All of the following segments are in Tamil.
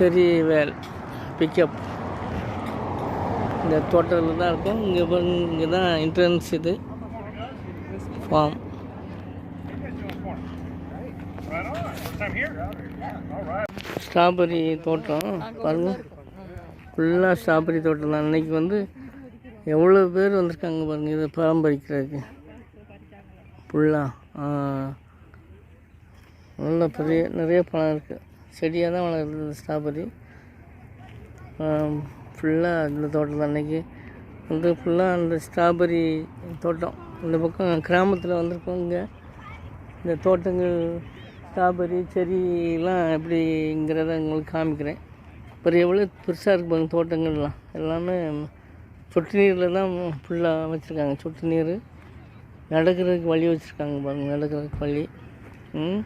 சரி வேல் பிக்கப் இந்த தோட்டத்தில் தான் இருக்கும். இங்கே இங்கே தான் என்ட்ரன்ஸ் இது. ஃபார்ம் ஸ்ட்ராபெரி தோட்டம். பாருங்க. ஃபுல்லாக ஸ்ட்ராபெரி தோட்டம் தான். அன்றைக்கி வந்து எவ்வளோ பேர் வந்திருக்காங்க பாருங்கள் இதை பராமரிக்கிறதுக்கு. ஃபுல்லாக நல்ல பெரிய நிறைய பழம் இருக்குது செடியாக தான் வளருது ஸ்ட்ராபெரி. ஃபுல்லாக இந்த தோட்டம் தான் அன்றைக்கி வந்து ஃபுல்லாக அந்த ஸ்ட்ராபெரி தோட்டம். இந்த பக்கம் கிராமத்தில் வந்திருக்கோம் இங்கே. இந்த தோட்டங்கள் ஸ்ட்ராபெரி செடிலாம் எப்படிங்கிறத உங்களுக்கு காமிக்கிறேன். அப்புறம் எவ்வளோ பெருசாக இருக்கு பாருங்க தோட்டங்கள்லாம். எல்லாமே சொட்டு நீரில் தான் ஃபுல்லாக வச்சுருக்காங்க. சொட்டு நீர் நடக்கிறதுக்கு வழி வச்சுருக்காங்க பாருங்கள் நடக்கிறதுக்கு வழி. ம்?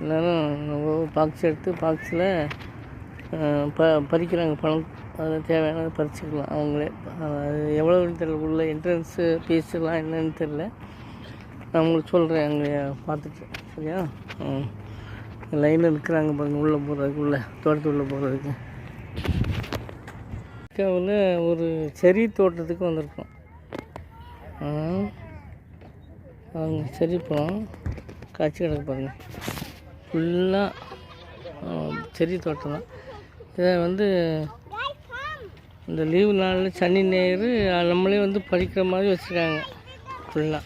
எல்லோரும் பாக்ஸ் எடுத்து பாக்ஸில் ப பறிக்கிறாங்க. பணம் அதில் தேவையானதை பறிச்சுக்கலாம். அவங்களே அது எவ்வளோன்னு தெரியல. உள்ள என்ட்ரன்ஸு ஃபீஸ்லாம் என்னன்னு தெரில நான் உங்களுக்கு சொல்கிறேன் அங்கே பார்த்துட்டு. சரியா? லைனில் நிற்கிறாங்க பாருங்கள் உள்ளே போகிறதுக்கு உள்ளே தோட்டத்து உள்ளே போகிறதுக்கு அமெரிக்காவில் ஒரு செரி தோட்டத்துக்கு வந்திருக்கோம். அவங்க சரி செரி பழம் காய்ச்சி கிடக்கு பாருங்கள் ஃபுல்லாக செடி தோட்டம் தான் இதை வந்து இந்த லீவு நாளில் சனி ஞாயிறு நம்மளே வந்து பறிக்கிற மாதிரி வச்சுருக்காங்க. ஃபுல்லாக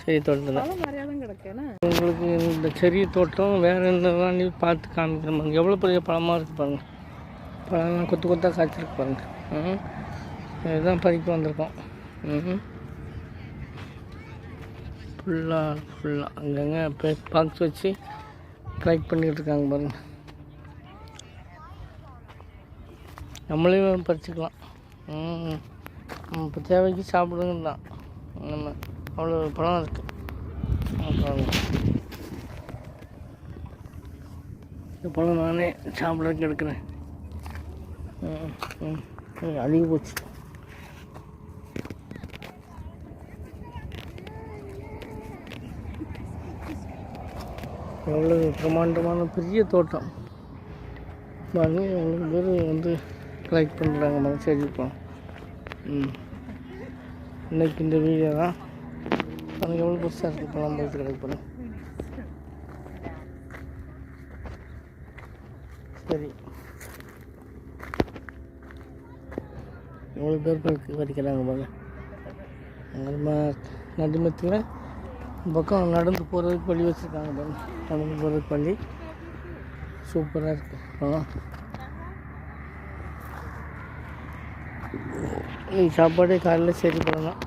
செடி தோட்டம் தான் உங்களுக்கு இந்த செடி தோட்டம் வேறு என்னதான் நீ பார்த்து காமிக்கிற மாதிரி எவ்வளோ பெரிய பழமாக இருக்குது பாருங்கள் பழம்லாம் கொத்து கொத்தாக காய்ச்சிருக்கு பாருங்கள் ம் இதுதான் பறிக்க வந்திருக்கோம். ம் ஃபுல்லாக ஃபுல்லாக அங்கங்கே பாக்ஸ் வச்சு கலெக்ட் பண்ணிக்கிட்டு இருக்காங்க பாருங்கள் நம்மளையும் பறிச்சுக்கலாம். ம் இப்போ தேவைக்கு சாப்பிடுங்க தான். நம்ம அவ்வளோ பழம் இருக்குது அப்புறம் இந்த பழம் நானே சாப்பிட்றதுக்கு எடுக்கிறேன். அதிக போச்சு. எவ்வளோ பிரம்மாண்டமான பெரிய தோட்டம். பாருங்க எவ்வளோ பேர் வந்து கலெக்ட் பண்ணுறாங்க மரம் செடி இன்றைக்கி ம் இந்த வீடியோ தான். அது எவ்வளோ பெருசாக இருக்குது பழம் போயிட்டு கலெக்ட் பண்ணுவோம் சரி. எவ்வளோ பேர் பறிக்க பறிக்கிறாங்க பாருங்க. நடுமத்தில் இந்த பக்கம் நடந்து போகிறதுக்கு பள்ளி வச்சுருக்காங்க நடந்து போகிறதுக்கு பள்ளி. சூப்பராக இருக்குது நீ சாப்பாடே காலையில் சரி பண்ணலாம்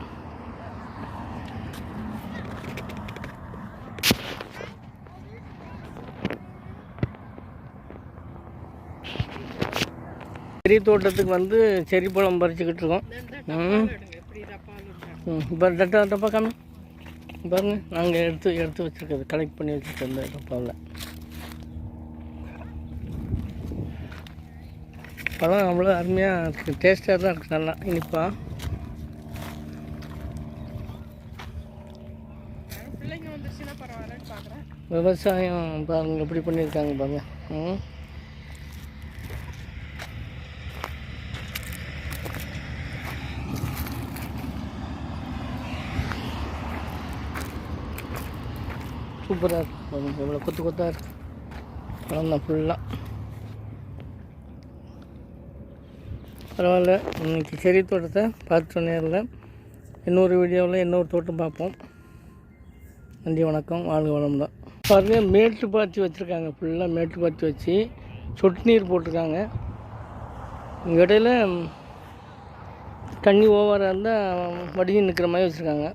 செரி தோட்டத்துக்கு வந்து செரி பழம் பறிச்சுக்கிட்டு இருக்கோம். ம். ம். இப்போ டப்பா டப்பா காமி பாருங்க நாங்கள் எடுத்து எடுத்து வச்சுருக்கிறது கலெக்ட் பண்ணி வச்சுருக்கோம் இந்த டப்பாவில் பழம் அவ்வளோ அருமையாக இருக்குது டேஸ்ட்டாக தான் இருக்குது நல்லா. பார்க்குறேன் விவசாயம் பாருங்க எப்படி பண்ணியிருக்காங்க பாருங்க. ம்? சூப்பராக இருக்கும் எவ்வளோ கொத்து கொத்தாக இருக்கு. பழம் தான் ஃபுல்லாக பரவாயில்ல. இன்னைக்கு செடி தோட்டத்தை பார்த்து நேரில் இன்னொரு வீடியோவில் இன்னொரு தோட்டம் பார்ப்போம். நன்றி வணக்கம். வாழ்க வளம் தான் பாருங்க மேட்டு பாத்தி வச்சுருக்காங்க. ஃபுல்லாக மேட்டு பாத்தி வச்சு சொட்டு நீர் போட்டிருக்காங்க. இடையில தண்ணி ஓவராக இருந்தால் வடிஞ்சு நிற்கிற மாதிரி வச்சுருக்காங்க.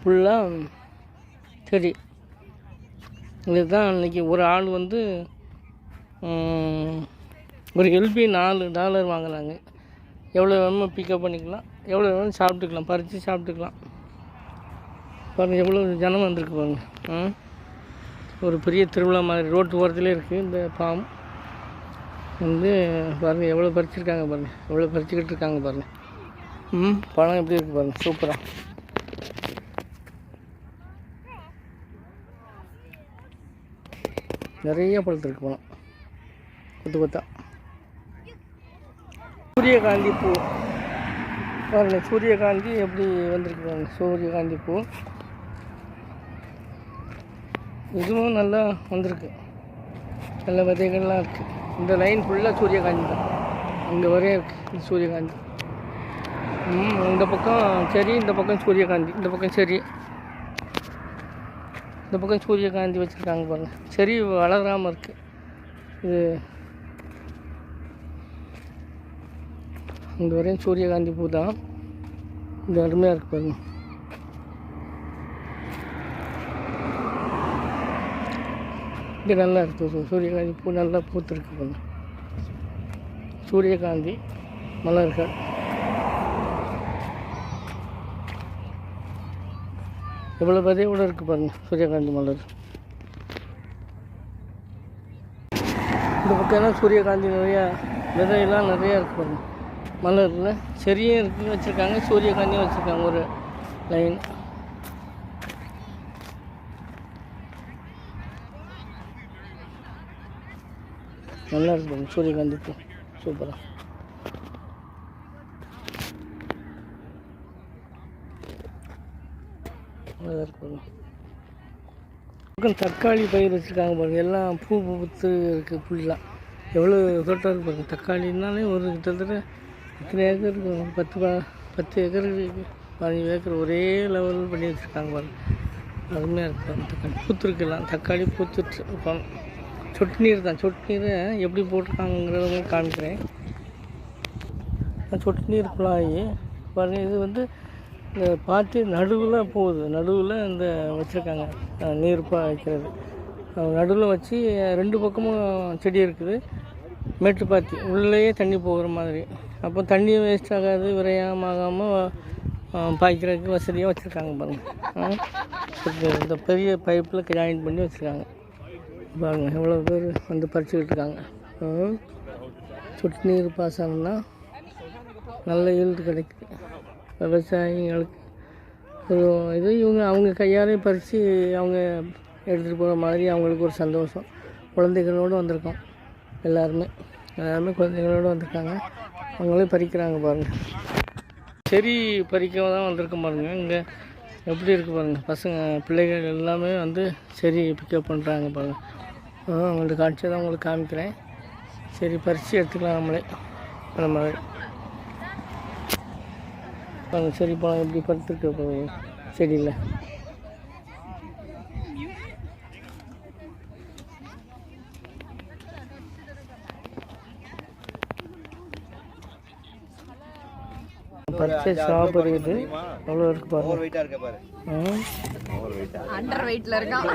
ஃபுல்லாக சரி. இதுதான் இன்றைக்கி ஒரு ஆள் வந்து ஒரு எல்பி நாலு டாலர் வாங்கினாங்க எவ்வளோ வேணுமோ பிக்கப் பண்ணிக்கலாம். எவ்வளோ வேணும் சாப்பிட்டுக்கலாம். பறித்து சாப்பிட்டுக்கலாம். பாருங்கள் எவ்வளோ ஜனம் வந்திருக்கு பாருங்கள் ஒரு பெரிய திருவிழா மாதிரி ரோட்டு ஓரத்துலேயே இருக்குது இந்த பாம். வந்து பாருங்கள் எவ்வளோ பறிச்சிருக்காங்க பாருங்கள் எவ்வளோ பறிச்சுக்கிட்டு இருக்காங்க பாருங்கள் ம் பழம் எப்படி இருக்குது பாருங்கள் சூப்பராக நிறைய பழத்து இருக்கு பழம் கொத்து கொத்தா. சூரியகாந்தி பூ. பாருங்க சூரியகாந்தி எப்படி வந்திருக்கு சூரியகாந்தி பூ. இதுவும் நல்லா வந்திருக்கு. நல்ல விதைகள்லாம் இருக்குது இந்த லைன் ஃபுல்லாக சூரியகாந்தி தான். அங்கே வரையும் இருக்குது சூரியகாந்தி. ம் இந்த பக்கம் சரி இந்த பக்கம் சூரியகாந்தி. இந்த பக்கம் சரி. இந்த பக்கம் சூரியகாந்தி வச்சுருக்காங்க பாருங்கள் சரி வளராமல் இருக்குது இது இங்கே வரையும் சூரியகாந்தி பூ தான். இது அருமையாக இருக்குது பாருங்க. இது நல்லா இருக்குது சூரியகாந்தி பூ நல்லா பூத்துருக்கு பாருங்கள் சூரியகாந்தி மலர்கள். எவ்வளோ விதையோட இருக்குது பாருங்கள் சூரியகாந்தி மலர். இந்த பக்கம்லாம் சூரியகாந்தி நிறையா விதையெல்லாம் நிறையா இருக்குது பாருங்கள் மலரில் செரியும் இருக்குன்னு வச்சுருக்காங்க சூரியகாந்தியும் வச்சுருக்காங்க ஒரு லைன் நல்லா இருக்கு பாருங்கள் சூரியகாந்தி பூ. சூப்பராக நல்லா இருக்கும் பக்கம் தக்காளி பயிர் வச்சுருக்காங்க பாருங்கள் எல்லாம் பூ பூத்து இருக்குது புல்லாம். எவ்வளோ தோட்டம் இருக்குது பாருங்கள் தக்காளினாலே ஒரு கிட்டத்தட்ட எத்தனை ஏக்கர் இருக்கும் பத்து ப பத்து ஏக்கர் பதினஞ்சு ஏக்கர் ஒரே லெவல் பண்ணி வச்சுருக்காங்க பாருங்கள் அருமையாக இருக்கும் தக்காளி. பூத்துருக்கலாம். தக்காளி பூத்துட்டு இருப்பாங்க சொட்டு நீர் தான். சொட்டு நீரை எப்படி போட்டிருக்காங்கிறத காமிக்கிறேன். சொட்டு நீர் குழாயி. பாருங்கள் இது வந்து இந்த பாட்டி நடுவில் போகுது. நடுவில் இந்த வச்சுருக்காங்க. நீர் பாய்க்கிறது நடுவில் வச்சு ரெண்டு பக்கமும் செடி இருக்குது. மேட்டு பாத்தி உள்ளேயே தண்ணி போகிற மாதிரி. அப்போ தண்ணி வேஸ்ட் ஆகாது விரயமாகாமல் பாய்க்கிறதுக்கு வசதியாக வச்சுருக்காங்க பாருங்கள் இந்த பெரிய பைப்பில் ஜாயின் பண்ணி வச்சுருக்காங்க. பாருங்க எவ்வளோ பேர் வந்து பறிச்சுக்கிட்டு இருக்காங்க. சொட்டு நீர் பாசனம்னா நல்ல ஈல்டு கிடைக்குது. விவசாயிங்களுக்கு ஒரு இது இவங்க அவங்க கையாலே பறித்து அவங்க எடுத்துகிட்டு போகிற மாதிரி அவங்களுக்கு ஒரு சந்தோஷம். குழந்தைகளோடு வந்திருக்கோம் எல்லாருமே. எல்லாருமே குழந்தைகளோடு வந்திருக்காங்க. அவங்களே பறிக்கிறாங்க பாருங்கள் செடி பறிக்க தான் வந்திருக்கோம் பாருங்கள் இங்கே எப்படி இருக்குது பாருங்கள் பசங்க பிள்ளைகள் எல்லாமே வந்து செடி பிக்கப் பண்ணுறாங்க பாருங்கள் அவங்களோட அவங்கள்ட்ட காட்சியை தான் உங்களுக்கு காமிக்கிறேன். சரி பறித்து எடுத்துக்கலாம் நம்மளே. அந்த மாதிரி. பாருங்க செடி பழம் எப்படி படுத்துருக்கு பாருங்க செடியில் பச்சை ஸ்ட்ராபெரி இது அவ்வளோ இருக்கு பாருங்க. வெயிட்டா இருக்க பாரு. ம். ஓவர் வெயிட்டா அண்டர் வெயிட்ல இருக்கான்